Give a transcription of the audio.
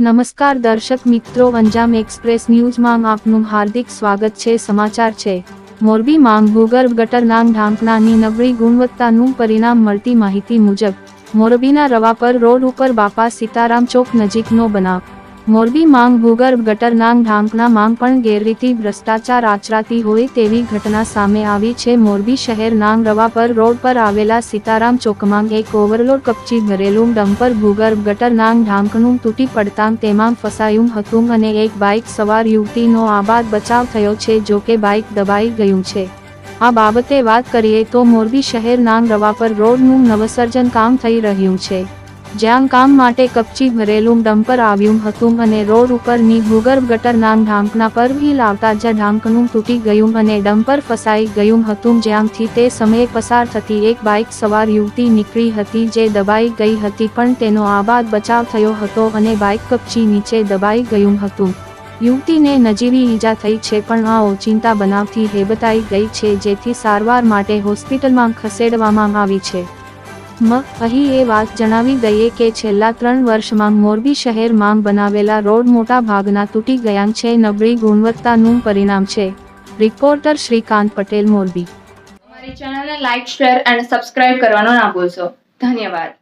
નમસ્કાર દર્શક મિત્રો, અંજામ એક્સપ્રેસ ન્યૂઝમાં આપનું હાર્દિક સ્વાગત છે. સમાચાર છે. મોરબી માંગ ભૂગર્ભ ગટરના ઢાંકણાની નબળી ગુણવત્તાનું પરિણામ મળતી માહિતી મુજબ, મોરબીના રવાપર રોડ ઉપર બાપા સીતારામ ચોક નજીકનો બનાવ મોરબી માંગ ભૂગર્ભ ગટરનાંગ ઢાંકના માંગ પણ ગેરરીતિ ભ્રષ્ટાચાર આચરાતી હોય તેવી ઘટના સામે આવી છે. મોરબી શહેર નાંગ રવાપર રોડ પર આવેલા સીતારામ ચોકમાં એક ઓવરલોડ કપચી ભરેલું ડમ્પર ભૂગર્ભ ગટરનાંગ ઢાંકનું તૂટી પડતાં તેમાં ફસાયું હતું અને એક બાઇક સવાર યુવતીનો આબાદ બચાવ થયો છે જો કે બાઇક દબાઈ ગયું છે. આ બાબતે વાત કરીએ તો મોરબી શહેર નાંગ રવાપર રોડનું નવસર્જન કામ થઈ રહ્યું છે. જ્યાં કામ માટે કપચી ભરેલું ડમ્પર આવ્યું હતું અને રોડ ઉપરની ભૂગર્ભ ગટરના ઢાંકના પર વ્હીલ આવતા જ ઢાંકણું તૂટી ગયું અને ડમ્પર ફસાઈ ગયું હતું. જ્યાંથી તે સમયે પસાર થતી એક બાઇક સવાર યુવતી નીકળી હતી જે દબાઈ ગઈ હતી, પણ તેનો આબાદ બચાવ થયો હતો અને બાઇક કપચી નીચે દબાઈ ગયું હતું. યુવતીને નજીવી ઈજા થઈ છે, પણ આ ઓચિંતા બનાવથી હેબતાઈ ગઈ છે, જેથી સારવાર માટે હોસ્પિટલમાં ખસેડવામાં આવી છે. મ અહીં એ વાત જણાવી દઈએ કે છેલ્લા ત્રણ વર્ષમાં મોરબી શહેરમાં બનાવેલા રોડ મોટા ભાગના તૂટી ગયા છે. નબળી ગુણવત્તાનું પરિણામ છે. રિપોર્ટર શ્રીકાંત પટેલ, મોરબી. અમારી ચેનલને લાઇક શેર અને સબસ્ક્રાઇબ કરવાનો ના ભૂલશો. ધન્યવાદ.